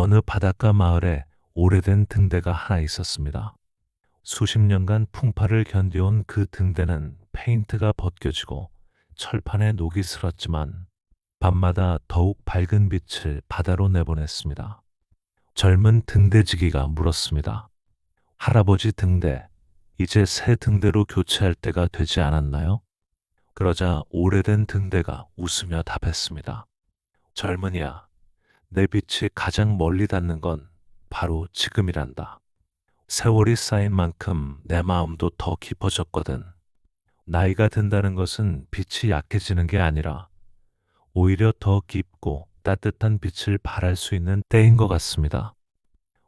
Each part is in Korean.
어느 바닷가 마을에 오래된 등대가 하나 있었습니다. 수십 년간 풍파를 견뎌온 그 등대는 페인트가 벗겨지고 철판에 녹이 슬었지만 밤마다 더욱 밝은 빛을 바다로 내보냈습니다. 젊은 등대지기가 물었습니다. 할아버지 등대, 이제 새 등대로 교체할 때가 되지 않았나요? 그러자 오래된 등대가 웃으며 답했습니다. 젊은이야, 내 빛이 가장 멀리 닿는 건 바로 지금이란다. 세월이 쌓인 만큼 내 마음도 더 깊어졌거든. 나이가 든다는 것은 빛이 약해지는 게 아니라 오히려 더 깊고 따뜻한 빛을 발할 수 있는 때인 것 같습니다.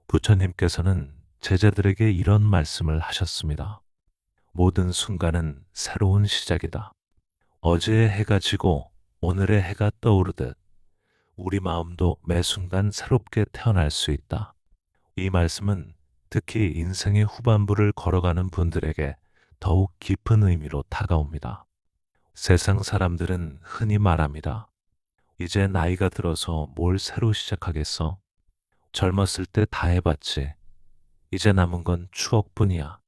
부처님께서는 제자들에게 이런 말씀을 하셨습니다. 모든 순간은 새로운 시작이다. 어제의 해가 지고 오늘의 해가 떠오르듯 우리 마음도 매 순간 새롭게 태어날 수 있다. 이 말씀은 특히 인생의 후반부를 걸어가는 분들에게 더욱 깊은 의미로 다가옵니다. 세상 사람들은 흔히 말합니다. 이제 나이가 들어서 뭘 새로 시작하겠어? 젊었을 때 다 해봤지. 이제 남은 건 추억뿐이야.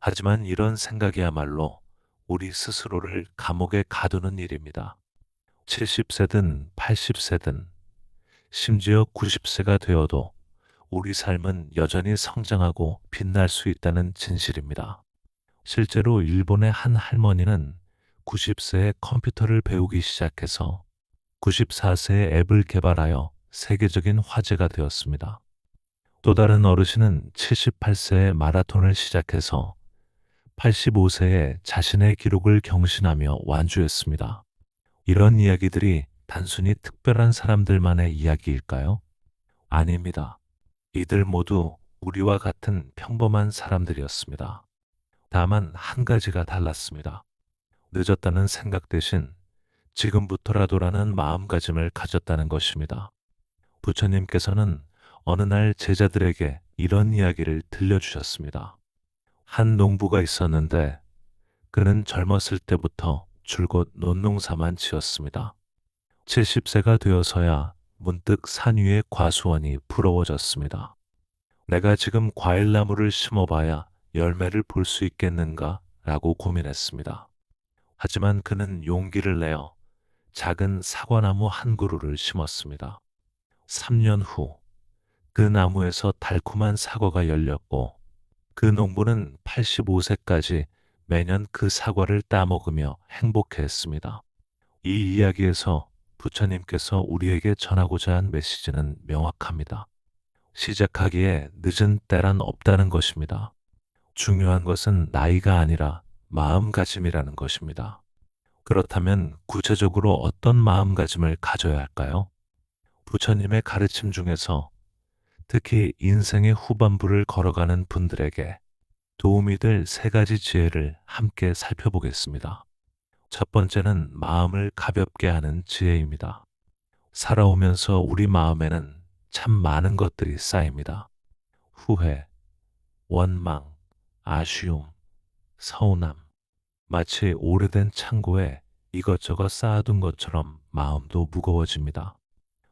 하지만 이런 생각이야말로 우리 스스로를 감옥에 가두는 일입니다. 70세든 80세든 심지어 90세가 되어도 우리 삶은 여전히 성장하고 빛날 수 있다는 진실입니다. 실제로 일본의 한 할머니는 90세에 컴퓨터를 배우기 시작해서 94세에 앱을 개발하여 세계적인 화제가 되었습니다. 또 다른 어르신은 78세에 마라톤을 시작해서 85세에 자신의 기록을 경신하며 완주했습니다. 이런 이야기들이 단순히 특별한 사람들만의 이야기일까요? 아닙니다. 이들 모두 우리와 같은 평범한 사람들이었습니다. 다만 한 가지가 달랐습니다. 늦었다는 생각 대신 지금부터라도라는 마음가짐을 가졌다는 것입니다. 부처님께서는 어느 날 제자들에게 이런 이야기를 들려주셨습니다. 한 농부가 있었는데 그는 젊었을 때부터 줄곧 논농사만 지었습니다. 70세가 되어서야 문득 산 위의 과수원이 부러워졌습니다. 내가 지금 과일나무를 심어봐야 열매를 볼 수 있겠는가? 라고 고민했습니다. 하지만 그는 용기를 내어 작은 사과나무 한 그루를 심었습니다. 3년 후, 그 나무에서 달콤한 사과가 열렸고, 그 농부는 85세까지 매년 그 사과를 따먹으며 행복해했습니다. 이 이야기에서 부처님께서 우리에게 전하고자 한 메시지는 명확합니다. 시작하기에 늦은 때란 없다는 것입니다. 중요한 것은 나이가 아니라 마음가짐이라는 것입니다. 그렇다면 구체적으로 어떤 마음가짐을 가져야 할까요? 부처님의 가르침 중에서 특히 인생의 후반부를 걸어가는 분들에게 도움이 될 세 가지 지혜를 함께 살펴보겠습니다. 첫 번째는 마음을 가볍게 하는 지혜입니다. 살아오면서 우리 마음에는 참 많은 것들이 쌓입니다. 후회, 원망, 아쉬움, 서운함, 마치 오래된 창고에 이것저것 쌓아둔 것처럼 마음도 무거워집니다.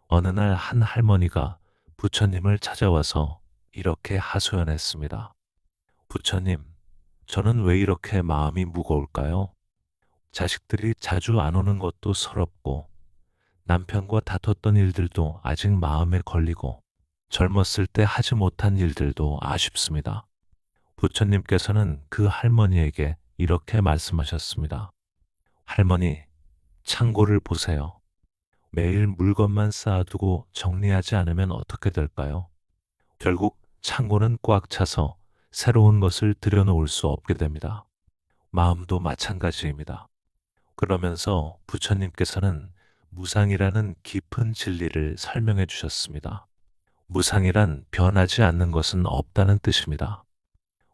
어느 날 한 할머니가 부처님을 찾아와서 이렇게 하소연했습니다. 부처님, 저는 왜 이렇게 마음이 무거울까요? 자식들이 자주 안 오는 것도 서럽고 남편과 다퉜던 일들도 아직 마음에 걸리고 젊었을 때 하지 못한 일들도 아쉽습니다. 부처님께서는 그 할머니에게 이렇게 말씀하셨습니다. 할머니, 창고를 보세요. 매일 물건만 쌓아두고 정리하지 않으면 어떻게 될까요? 결국 창고는 꽉 차서 새로운 것을 들여놓을 수 없게 됩니다. 마음도 마찬가지입니다. 그러면서 부처님께서는 무상이라는 깊은 진리를 설명해 주셨습니다. 무상이란 변하지 않는 것은 없다는 뜻입니다.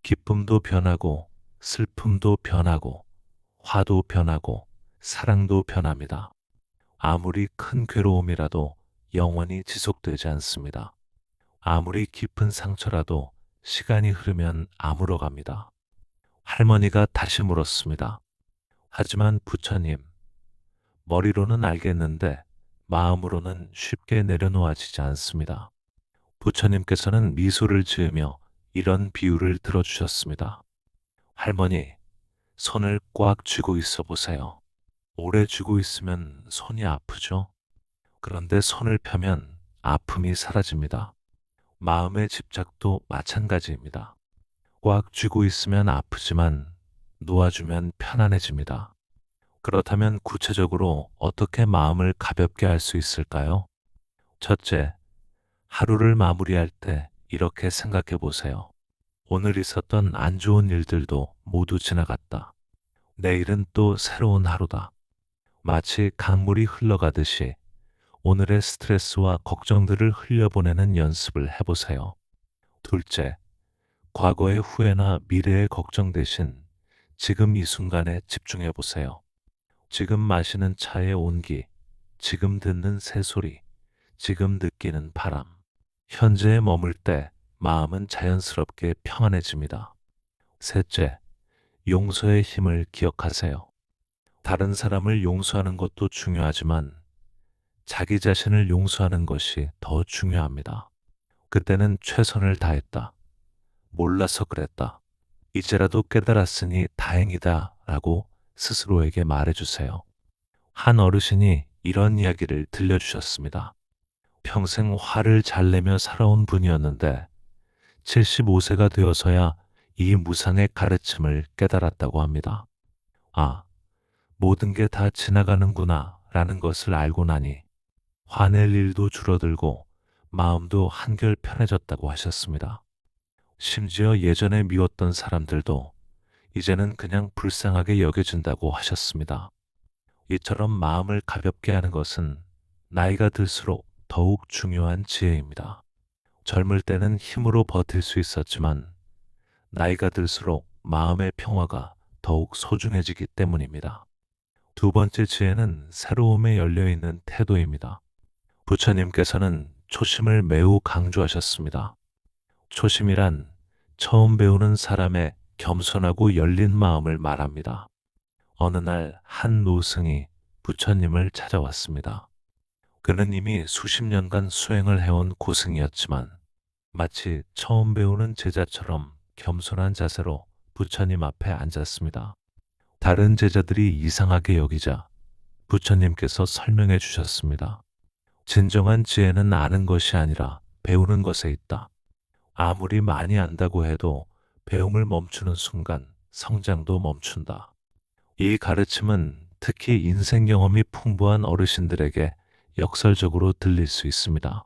기쁨도 변하고 슬픔도 변하고 화도 변하고 사랑도 변합니다. 아무리 큰 괴로움이라도 영원히 지속되지 않습니다. 아무리 깊은 상처라도 시간이 흐르면 아물어갑니다. 할머니가 다시 물었습니다. 하지만 부처님, 머리로는 알겠는데 마음으로는 쉽게 내려놓아지지 않습니다. 부처님께서는 미소를 지으며 이런 비유를 들어주셨습니다. 할머니, 손을 꽉 쥐고 있어 보세요. 오래 쥐고 있으면 손이 아프죠? 그런데 손을 펴면 아픔이 사라집니다. 마음의 집착도 마찬가지입니다. 꽉 쥐고 있으면 아프지만 놓아주면 편안해집니다. 그렇다면 구체적으로 어떻게 마음을 가볍게 할 수 있을까요? 첫째, 하루를 마무리할 때 이렇게 생각해 보세요. 오늘 있었던 안 좋은 일들도 모두 지나갔다. 내일은 또 새로운 하루다. 마치 강물이 흘러가듯이 오늘의 스트레스와 걱정들을 흘려보내는 연습을 해보세요. 둘째, 과거의 후회나 미래의 걱정 대신 지금 이 순간에 집중해 보세요. 지금 마시는 차의 온기, 지금 듣는 새소리, 지금 느끼는 바람. 현재에 머물 때 마음은 자연스럽게 평안해집니다. 셋째, 용서의 힘을 기억하세요. 다른 사람을 용서하는 것도 중요하지만 자기 자신을 용서하는 것이 더 중요합니다. 그때는 최선을 다했다. 몰라서 그랬다. 이제라도 깨달았으니 다행이다. 라고 스스로에게 말해주세요. 한 어르신이 이런 이야기를 들려주셨습니다. 평생 화를 잘 내며 살아온 분이었는데 75세가 되어서야 이 무상의 가르침을 깨달았다고 합니다. 아, 모든 게 다 지나가는구나 라는 것을 알고 나니 화낼 일도 줄어들고 마음도 한결 편해졌다고 하셨습니다. 심지어 예전에 미웠던 사람들도 이제는 그냥 불쌍하게 여겨진다고 하셨습니다. 이처럼 마음을 가볍게 하는 것은 나이가 들수록 더욱 중요한 지혜입니다. 젊을 때는 힘으로 버틸 수 있었지만 나이가 들수록 마음의 평화가 더욱 소중해지기 때문입니다. 두 번째 지혜는 새로움에 열려 있는 태도입니다. 부처님께서는 초심을 매우 강조하셨습니다. 초심이란 처음 배우는 사람의 겸손하고 열린 마음을 말합니다. 어느 날 한 노승이 부처님을 찾아왔습니다. 그는 이미 수십 년간 수행을 해온 고승이었지만 마치 처음 배우는 제자처럼 겸손한 자세로 부처님 앞에 앉았습니다. 다른 제자들이 이상하게 여기자 부처님께서 설명해 주셨습니다. 진정한 지혜는 아는 것이 아니라 배우는 것에 있다. 아무리 많이 안다고 해도 배움을 멈추는 순간 성장도 멈춘다. 이 가르침은 특히 인생 경험이 풍부한 어르신들에게 역설적으로 들릴 수 있습니다.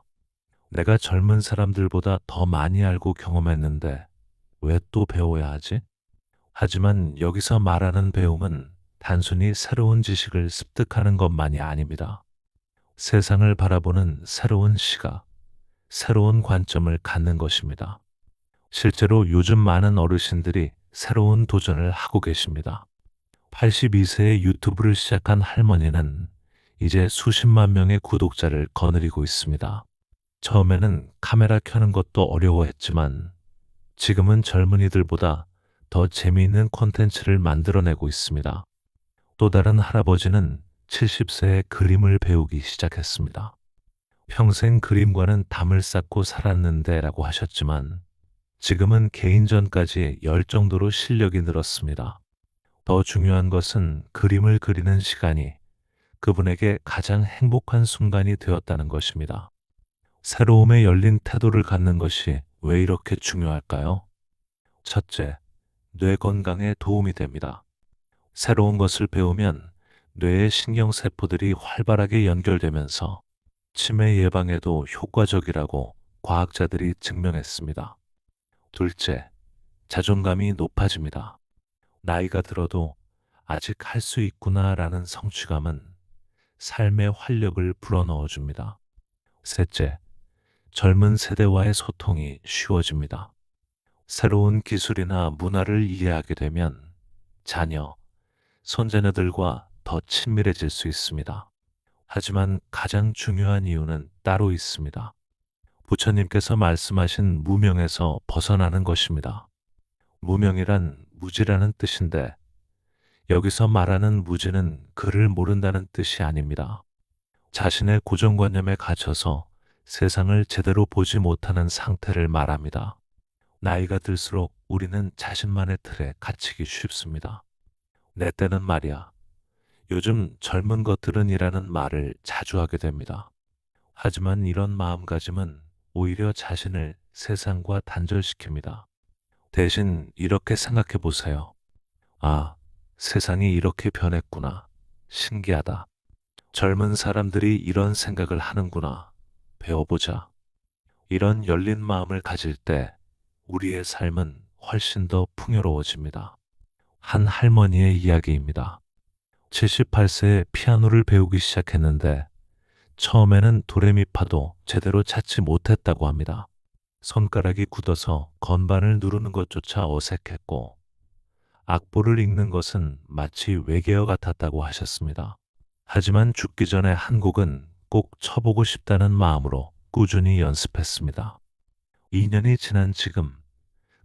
내가 젊은 사람들보다 더 많이 알고 경험했는데 왜 또 배워야 하지? 하지만 여기서 말하는 배움은 단순히 새로운 지식을 습득하는 것만이 아닙니다. 세상을 바라보는 새로운 시각, 새로운 관점을 갖는 것입니다. 실제로 요즘 많은 어르신들이 새로운 도전을 하고 계십니다. 82세에 유튜브를 시작한 할머니는 이제 수십만 명의 구독자를 거느리고 있습니다. 처음에는 카메라 켜는 것도 어려워했지만 지금은 젊은이들보다 더 재미있는 콘텐츠를 만들어내고 있습니다. 또 다른 할아버지는 70세에 그림을 배우기 시작했습니다. 평생 그림과는 담을 쌓고 살았는데 라고 하셨지만 지금은 개인전까지 열 정도로 실력이 늘었습니다. 더 중요한 것은 그림을 그리는 시간이 그분에게 가장 행복한 순간이 되었다는 것입니다. 새로움에 열린 태도를 갖는 것이 왜 이렇게 중요할까요? 첫째, 뇌 건강에 도움이 됩니다. 새로운 것을 배우면 뇌의 신경세포들이 활발하게 연결되면서 치매 예방에도 효과적이라고 과학자들이 증명했습니다. 둘째, 자존감이 높아집니다. 나이가 들어도 아직 할 수 있구나라는 성취감은 삶의 활력을 불어넣어 줍니다. 셋째, 젊은 세대와의 소통이 쉬워집니다. 새로운 기술이나 문화를 이해하게 되면 자녀, 손자녀들과 더 친밀해질 수 있습니다. 하지만 가장 중요한 이유는 따로 있습니다. 부처님께서 말씀하신 무명에서 벗어나는 것입니다. 무명이란 무지라는 뜻인데 여기서 말하는 무지는 글을 모른다는 뜻이 아닙니다. 자신의 고정관념에 갇혀서 세상을 제대로 보지 못하는 상태를 말합니다. 나이가 들수록 우리는 자신만의 틀에 갇히기 쉽습니다. 내 때는 말이야. 요즘 젊은 것들은 이라는 말을 자주 하게 됩니다. 하지만 이런 마음가짐은 오히려 자신을 세상과 단절시킵니다. 대신 이렇게 생각해 보세요. 아, 세상이 이렇게 변했구나. 신기하다. 젊은 사람들이 이런 생각을 하는구나. 배워보자. 이런 열린 마음을 가질 때 우리의 삶은 훨씬 더 풍요로워집니다. 한 할머니의 이야기입니다. 78세에 피아노를 배우기 시작했는데 처음에는 도레미파도 제대로 찾지 못했다고 합니다. 손가락이 굳어서 건반을 누르는 것조차 어색했고 악보를 읽는 것은 마치 외계어 같았다고 하셨습니다. 하지만 죽기 전에 한 곡은 꼭 쳐보고 싶다는 마음으로 꾸준히 연습했습니다. 2년이 지난 지금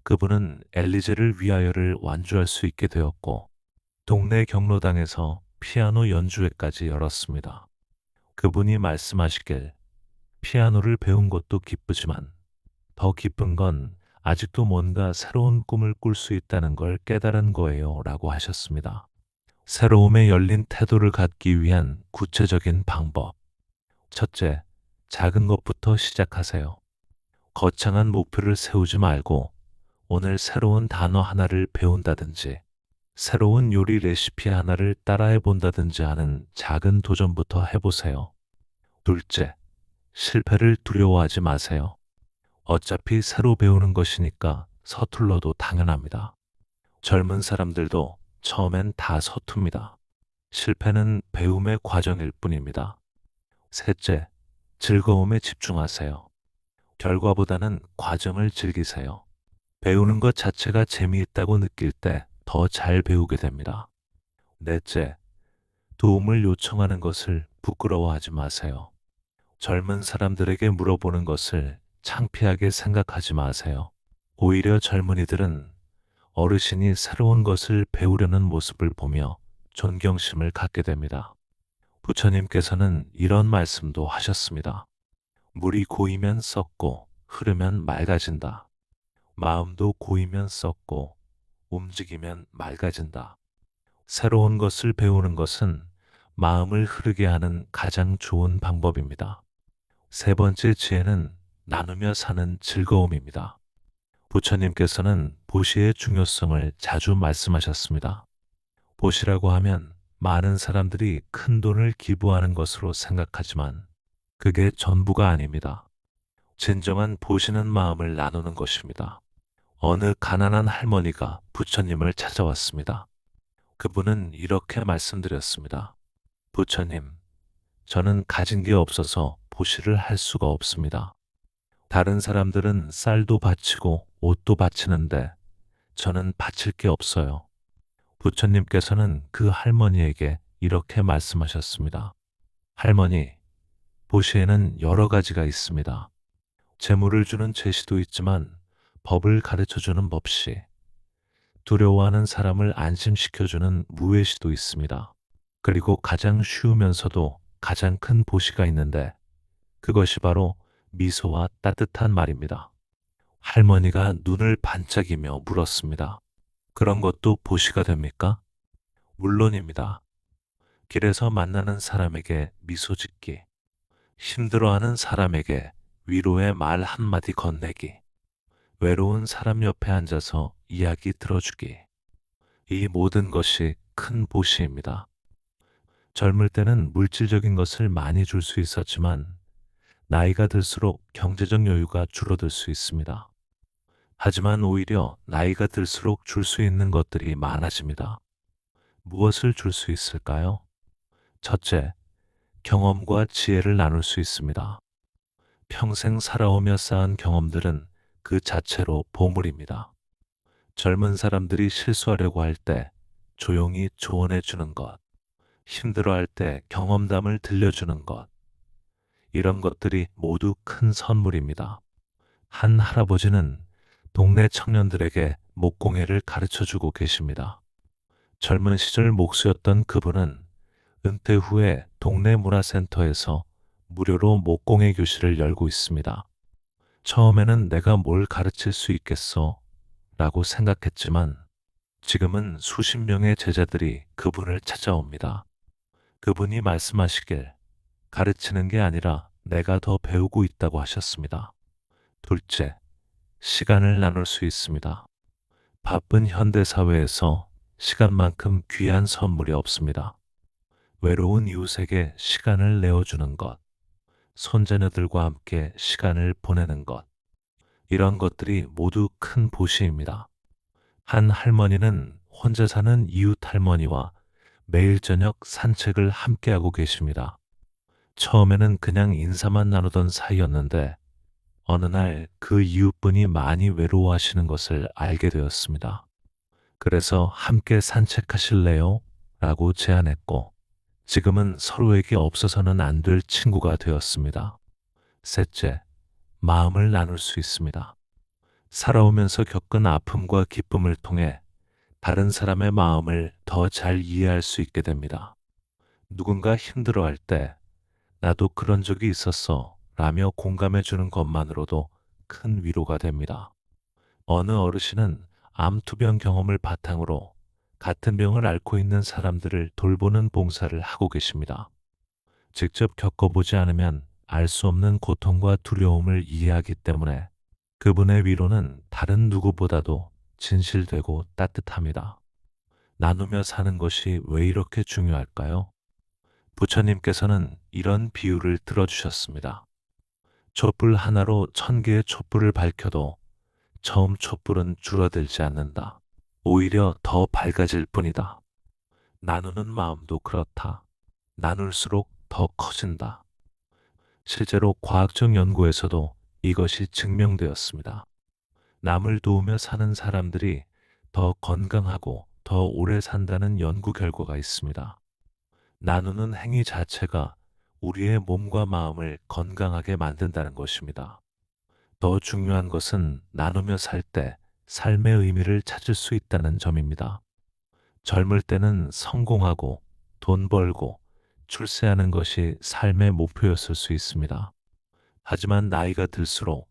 그분은 엘리제를 위하여를 완주할 수 있게 되었고 동네 경로당에서 피아노 연주회까지 열었습니다. 그분이 말씀하시길 피아노를 배운 것도 기쁘지만 더 기쁜 건 아직도 뭔가 새로운 꿈을 꿀 수 있다는 걸 깨달은 거예요 라고 하셨습니다. 새로움에 열린 태도를 갖기 위한 구체적인 방법. 첫째, 작은 것부터 시작하세요. 거창한 목표를 세우지 말고 오늘 새로운 단어 하나를 배운다든지 새로운 요리 레시피 하나를 따라해 본다든지 하는 작은 도전부터 해보세요. 둘째, 실패를 두려워하지 마세요. 어차피 새로 배우는 것이니까 서툴러도 당연합니다. 젊은 사람들도 처음엔 다 서툽니다. 실패는 배움의 과정일 뿐입니다. 셋째, 즐거움에 집중하세요. 결과보다는 과정을 즐기세요. 배우는 것 자체가 재미있다고 느낄 때 더 잘 배우게 됩니다. 넷째, 도움을 요청하는 것을 부끄러워하지 마세요. 젊은 사람들에게 물어보는 것을 창피하게 생각하지 마세요. 오히려 젊은이들은 어르신이 새로운 것을 배우려는 모습을 보며 존경심을 갖게 됩니다. 부처님께서는 이런 말씀도 하셨습니다. 물이 고이면 썩고 흐르면 맑아진다. 마음도 고이면 썩고 움직이면 맑아진다. 새로운 것을 배우는 것은 마음을 흐르게 하는 가장 좋은 방법입니다. 세 번째 지혜는 나누며 사는 즐거움입니다. 부처님께서는 보시의 중요성을 자주 말씀하셨습니다. 보시라고 하면 많은 사람들이 큰 돈을 기부하는 것으로 생각하지만 그게 전부가 아닙니다. 진정한 보시는 마음을 나누는 것입니다. 어느 가난한 할머니가 부처님을 찾아왔습니다. 그분은 이렇게 말씀드렸습니다. 부처님, 저는 가진 게 없어서 보시를 할 수가 없습니다. 다른 사람들은 쌀도 바치고 옷도 바치는데 저는 바칠 게 없어요. 부처님께서는 그 할머니에게 이렇게 말씀하셨습니다. 할머니, 보시에는 여러 가지가 있습니다. 재물을 주는 제시도 있지만 법을 가르쳐 주는 법시, 두려워하는 사람을 안심시켜주는 무예시도 있습니다. 그리고 가장 쉬우면서도 가장 큰 보시가 있는데 그것이 바로 미소와 따뜻한 말입니다. 할머니가 눈을 반짝이며 물었습니다. 그런 것도 보시가 됩니까? 물론입니다. 길에서 만나는 사람에게 미소 짓기, 힘들어하는 사람에게 위로의 말 한마디 건네기, 외로운 사람 옆에 앉아서 이야기 들어주기. 이 모든 것이 큰 보시입니다. 젊을 때는 물질적인 것을 많이 줄 수 있었지만 나이가 들수록 경제적 여유가 줄어들 수 있습니다. 하지만 오히려 나이가 들수록 줄 수 있는 것들이 많아집니다. 무엇을 줄 수 있을까요? 첫째, 경험과 지혜를 나눌 수 있습니다. 평생 살아오며 쌓은 경험들은 그 자체로 보물입니다. 젊은 사람들이 실수하려고 할 때 조용히 조언해 주는 것, 힘들어할 때 경험담을 들려주는 것, 이런 것들이 모두 큰 선물입니다. 한 할아버지는 동네 청년들에게 목공예를 가르쳐 주고 계십니다. 젊은 시절 목수였던 그분은 은퇴 후에 동네 문화센터에서 무료로 목공예 교실을 열고 있습니다. 처음에는 내가 뭘 가르칠 수 있겠어 라고 생각했지만 지금은 수십 명의 제자들이 그분을 찾아옵니다. 그분이 말씀하시길 가르치는 게 아니라 내가 더 배우고 있다고 하셨습니다. 둘째, 시간을 나눌 수 있습니다. 바쁜 현대사회에서 시간만큼 귀한 선물이 없습니다. 외로운 이웃에게 시간을 내어주는 것, 손자녀들과 함께 시간을 보내는 것, 이런 것들이 모두 큰 보시입니다. 한 할머니는 혼자 사는 이웃 할머니와 매일 저녁 산책을 함께하고 계십니다. 처음에는 그냥 인사만 나누던 사이였는데 어느 날 그 이웃분이 많이 외로워하시는 것을 알게 되었습니다. 그래서 함께 산책하실래요? 라고 제안했고 지금은 서로에게 없어서는 안 될 친구가 되었습니다. 셋째, 마음을 나눌 수 있습니다. 살아오면서 겪은 아픔과 기쁨을 통해 다른 사람의 마음을 더 잘 이해할 수 있게 됩니다. 누군가 힘들어 할 때 나도 그런 적이 있었어 라며 공감해 주는 것만으로도 큰 위로가 됩니다. 어느 어르신은 암투병 경험을 바탕으로 같은 병을 앓고 있는 사람들을 돌보는 봉사를 하고 계십니다. 직접 겪어보지 않으면 알 수 없는 고통과 두려움을 이해하기 때문에 그분의 위로는 다른 누구보다도 진실되고 따뜻합니다. 나누며 사는 것이 왜 이렇게 중요할까요? 부처님께서는 이런 비유를 들어주셨습니다. 촛불 하나로 천 개의 촛불을 밝혀도 처음 촛불은 줄어들지 않는다. 오히려 더 밝아질 뿐이다. 나누는 마음도 그렇다. 나눌수록 더 커진다. 실제로 과학적 연구에서도 이것이 증명되었습니다. 남을 도우며 사는 사람들이 더 건강하고 더 오래 산다는 연구 결과가 있습니다. 나누는 행위 자체가 우리의 몸과 마음을 건강하게 만든다는 것입니다. 더 중요한 것은 나누며 살 때 삶의 의미를 찾을 수 있다는 점입니다. 젊을 때는 성공하고 돈 벌고 출세하는 것이 삶의 목표였을 수 있습니다. 하지만 나이가 들수록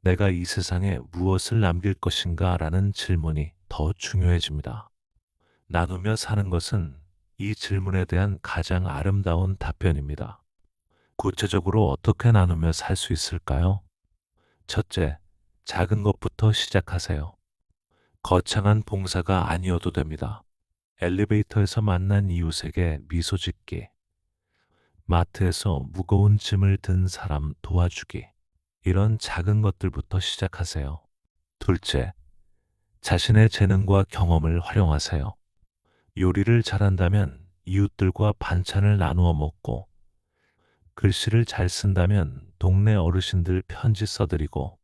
내가 이 세상에 무엇을 남길 것인가 라는 질문이 더 중요해집니다. 나누며 사는 것은 이 질문에 대한 가장 아름다운 답변입니다. 구체적으로 어떻게 나누며 살 수 있을까요? 첫째, 작은 것부터 시작하세요. 거창한 봉사가 아니어도 됩니다. 엘리베이터에서 만난 이웃에게 미소 짓기, 마트에서 무거운 짐을 든 사람 도와주기, 이런 작은 것들부터 시작하세요. 둘째, 자신의 재능과 경험을 활용하세요. 요리를 잘한다면 이웃들과 반찬을 나누어 먹고 글씨를 잘 쓴다면 동네 어르신들 편지 써드리고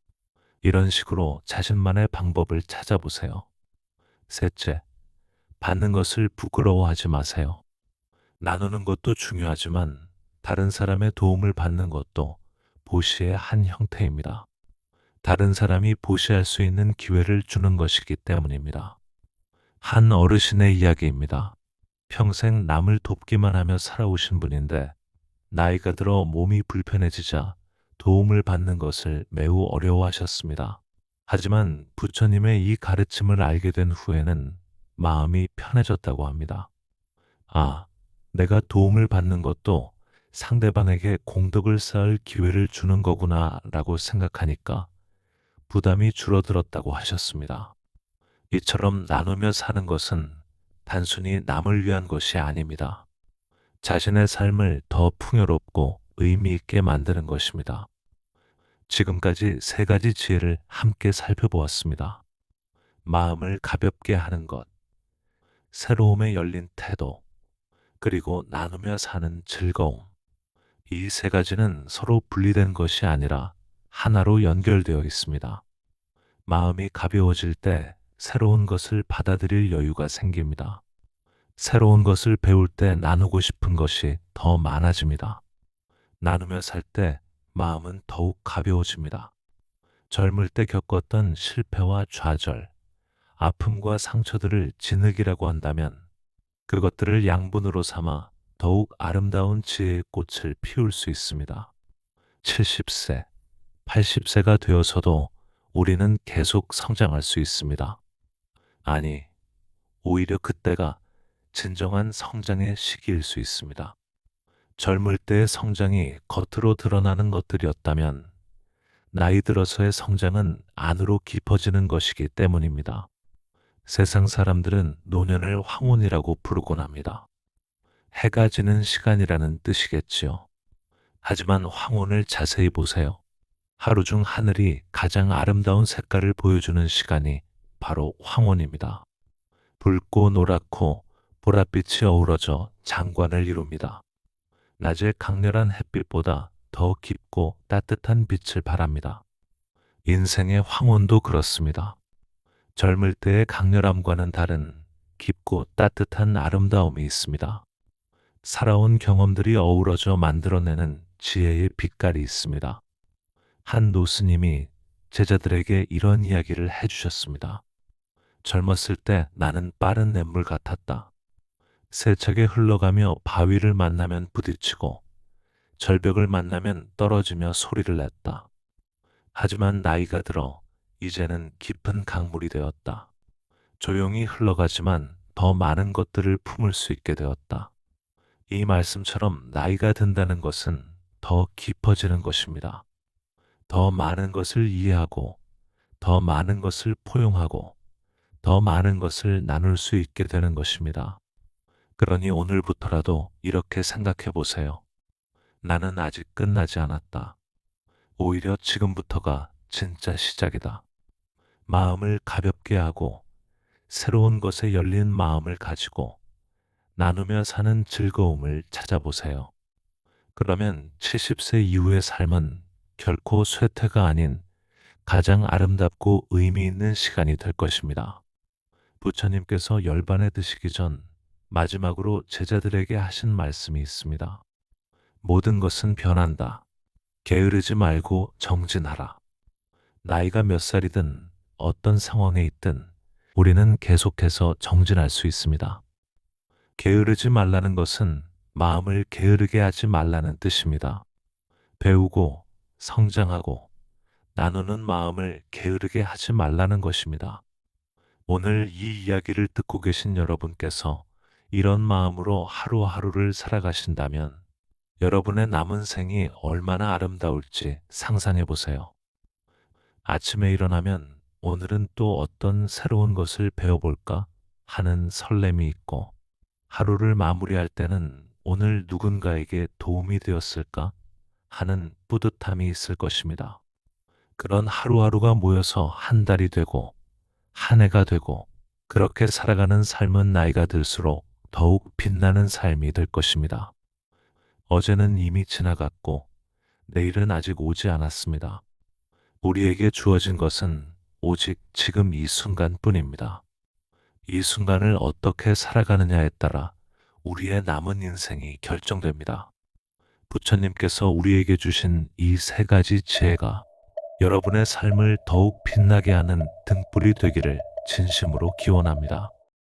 이런 식으로 자신만의 방법을 찾아보세요. 셋째, 받는 것을 부끄러워하지 마세요. 나누는 것도 중요하지만 다른 사람의 도움을 받는 것도 보시의 한 형태입니다. 다른 사람이 보시할 수 있는 기회를 주는 것이기 때문입니다. 한 어르신의 이야기입니다. 평생 남을 돕기만 하며 살아오신 분인데 나이가 들어 몸이 불편해지자 도움을 받는 것을 매우 어려워하셨습니다. 하지만 부처님의 이 가르침을 알게 된 후에는 마음이 편해졌다고 합니다. 아, 내가 도움을 받는 것도 상대방에게 공덕을 쌓을 기회를 주는 거구나 라고 생각하니까 부담이 줄어들었다고 하셨습니다. 이처럼 나누며 사는 것은 단순히 남을 위한 것이 아닙니다. 자신의 삶을 더 풍요롭고 의미 있게 만드는 것입니다. 지금까지 세 가지 지혜를 함께 살펴보았습니다. 마음을 가볍게 하는 것, 새로움에 열린 태도, 그리고 나누며 사는 즐거움. 이 세 가지는 서로 분리된 것이 아니라 하나로 연결되어 있습니다. 마음이 가벼워질 때 새로운 것을 받아들일 여유가 생깁니다. 새로운 것을 배울 때 나누고 싶은 것이 더 많아집니다. 나누며 살 때 마음은 더욱 가벼워집니다. 젊을 때 겪었던 실패와 좌절, 아픔과 상처들을 진흙이라고 한다면 그것들을 양분으로 삼아 더욱 아름다운 지혜의 꽃을 피울 수 있습니다. 70세, 80세가 되어서도 우리는 계속 성장할 수 있습니다. 아니, 오히려 그때가 진정한 성장의 시기일 수 있습니다. 젊을 때의 성장이 겉으로 드러나는 것들이었다면 나이 들어서의 성장은 안으로 깊어지는 것이기 때문입니다. 세상 사람들은 노년을 황혼이라고 부르곤 합니다. 해가 지는 시간이라는 뜻이겠지요. 하지만 황혼을 자세히 보세요. 하루 중 하늘이 가장 아름다운 색깔을 보여주는 시간이 바로 황혼입니다. 붉고 노랗고 보랏빛이 어우러져 장관을 이룹니다. 낮의 강렬한 햇빛보다 더 깊고 따뜻한 빛을 발합니다. 인생의 황혼도 그렇습니다. 젊을 때의 강렬함과는 다른 깊고 따뜻한 아름다움이 있습니다. 살아온 경험들이 어우러져 만들어내는 지혜의 빛깔이 있습니다. 한 노스님이 제자들에게 이런 이야기를 해주셨습니다. 젊었을 때 나는 빠른 냇물 같았다. 세차게 흘러가며 바위를 만나면 부딪히고 절벽을 만나면 떨어지며 소리를 냈다. 하지만 나이가 들어 이제는 깊은 강물이 되었다. 조용히 흘러가지만 더 많은 것들을 품을 수 있게 되었다. 이 말씀처럼 나이가 든다는 것은 더 깊어지는 것입니다. 더 많은 것을 이해하고, 더 많은 것을 포용하고, 더 많은 것을 나눌 수 있게 되는 것입니다. 그러니 오늘부터라도 이렇게 생각해 보세요. 나는 아직 끝나지 않았다. 오히려 지금부터가 진짜 시작이다. 마음을 가볍게 하고 새로운 것에 열린 마음을 가지고 나누며 사는 즐거움을 찾아보세요. 그러면 70세 이후의 삶은 결코 쇠퇴가 아닌 가장 아름답고 의미 있는 시간이 될 것입니다. 부처님께서 열반에 드시기 전 마지막으로 제자들에게 하신 말씀이 있습니다. 모든 것은 변한다. 게으르지 말고 정진하라. 나이가 몇 살이든 어떤 상황에 있든 우리는 계속해서 정진할 수 있습니다. 게으르지 말라는 것은 마음을 게으르게 하지 말라는 뜻입니다. 배우고 성장하고 나누는 마음을 게으르게 하지 말라는 것입니다. 오늘 이 이야기를 듣고 계신 여러분께서 이런 마음으로 하루하루를 살아가신다면 여러분의 남은 생이 얼마나 아름다울지 상상해 보세요. 아침에 일어나면 오늘은 또 어떤 새로운 것을 배워볼까 하는 설렘이 있고 하루를 마무리할 때는 오늘 누군가에게 도움이 되었을까 하는 뿌듯함이 있을 것입니다. 그런 하루하루가 모여서 한 달이 되고 한 해가 되고 그렇게 살아가는 삶은 나이가 들수록 더욱 빛나는 삶이 될 것입니다. 어제는 이미 지나갔고 내일은 아직 오지 않았습니다. 우리에게 주어진 것은 오직 지금 이 순간 뿐입니다. 이 순간을 어떻게 살아가느냐에 따라 우리의 남은 인생이 결정됩니다. 부처님께서 우리에게 주신 이 세 가지 지혜가 여러분의 삶을 더욱 빛나게 하는 등불이 되기를 진심으로 기원합니다.